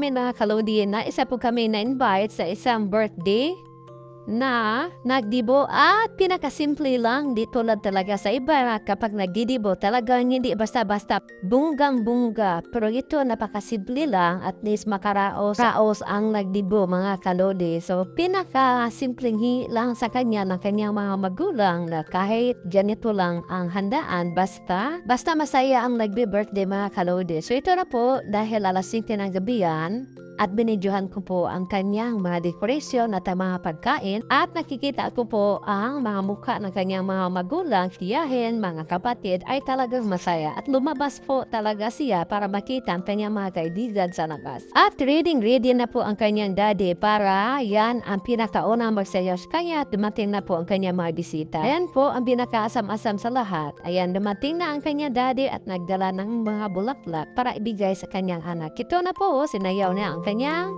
namin mga kalodi na isa po kami na-invite sa isang birthday na nagdibo at pinakasimple lang di tulad talaga sa iba kapag nagdidibo talagang hindi basta-basta bunggang-bunga pero ito napakasimple lang at least makaraos raos ang nagdibo mga kalodi. So pinakasimpleng hi lang sa kanya ng kanyang mga magulang na kahit ganito lang ang handaan basta basta masaya ang nagbe-birthday mga kalodi. So ito na po dahil alas 5 ng gabihan at binidyohan ko po ang kanyang mga dekorasyon at mga pagkain at nakikita ko po ang mga mukha ng kanyang mga magulang, tiyahin, mga kapatid ay talagang masaya at lumabas po talaga siya para makita ang kanyang mga kaibigan sa labas. At reading ready na po ang kanyang daddy para yan ang pinakaunang magsayos kaya dumating na po ang kanyang mga bisita. Ayan po ang pinakaasam-asam sa lahat. Ayan dumating na ang kanyang daddy at nagdala ng mga bulaklak para ibigay sa kanyang anak. Ito na po, sinayaw na ang kanyang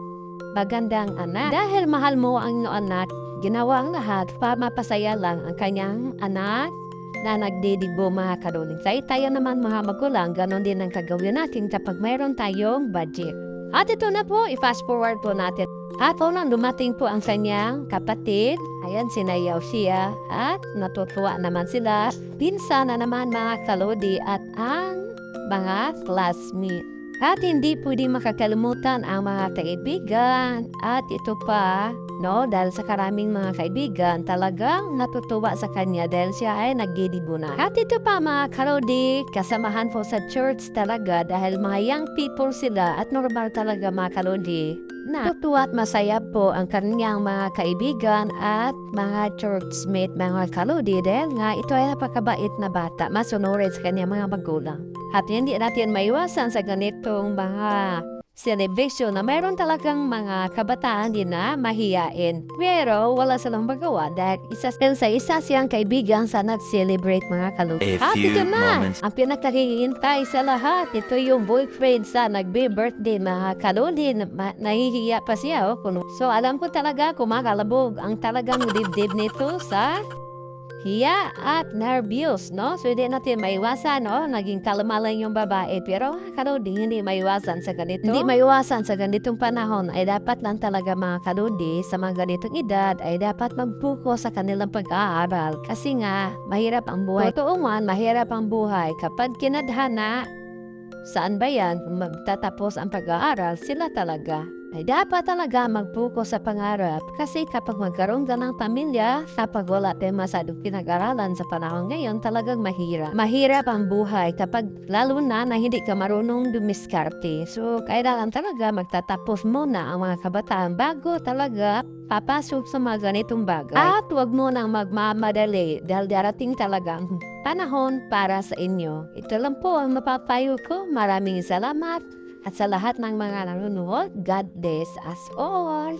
magandang anak. Dahil mahal mo ang iyong anak, ginawa ang lahat para mapasaya lang ang kanyang anak na nagdidibo mga karuling. Sa tayo naman mga magulang, ganon din ang kagawin natin kapag mayroon tayong budget. At ito na po, i-fast forward po natin. At po nang dumating po ang kanyang kapatid, ayan sinayaw siya at natutuwa naman sila. Pinsa na naman mga kalodi at ang mga classmates. At hindi pwede makakalimutan ang mga kaibigan. At ito pa, no, dahil sa karaming mga kaibigan, talagang natutuwa sa kanya dahil siya ay nagdidibo na. At ito pa mga karodi, kasamahan po sa church talaga dahil mga young people sila at normal talaga mga karodi. Natutuwa at masaya po ang kanyang mga kaibigan at mga churchmate mga kalodi dahil nga ito ay napakabait na bata, masunurin sa kanyang mga magulang. At hindi natin maiwasan sa ganitong mga celebration na mayroon talagang mga kabataan din na mahiyain. Pero wala silang magawa dahil isa sa isa siyang kaibigan sa nag-celebrate mga kalugit. A At ito na, moments- ang pinakahihintay sa lahat. Ito yung boyfriend sa nagbe-birthday mga kalulin. Ma- nahihiya pa siya. Oh. So alam ko talaga kumakalabog ang talagang dibdib nito sa hiya at nervyos, no? So, hindi natin maiwasan, no? Naging kalma lang yung babae. Pero, kaludi, hindi maiwasan sa ganito. Hindi maiwasan sa ganitong panahon ay dapat lang talaga mga kaludi sa mga ganitong edad ay dapat magbuko sa kanilang pag-aaral. Kasi nga, mahirap ang buhay. Totoo man, mahirap ang buhay. Kapag kinadhana, saan ba yan? Magtatapos ang pag-aaral, sila talaga ay dapat talaga magbuko sa pangarap kasi kapag magkaroon ka ng pamilya, kapag wala tayong masadong pinag-aralan sa panahon ngayon, talagang mahirap. Mahirap ang buhay kapag lalo na na hindi ka marunong dumiskarte. So, kailangan talaga magtatapos muna ang mga kabataan bago talaga papasok sa mga ganitong bagay. At huwag mo nang magmamadali dahil darating talagang panahon para sa inyo. Ito lang po ang mapapayo ko. Maraming salamat. At sa lahat ng mga nanonood, God bless us all.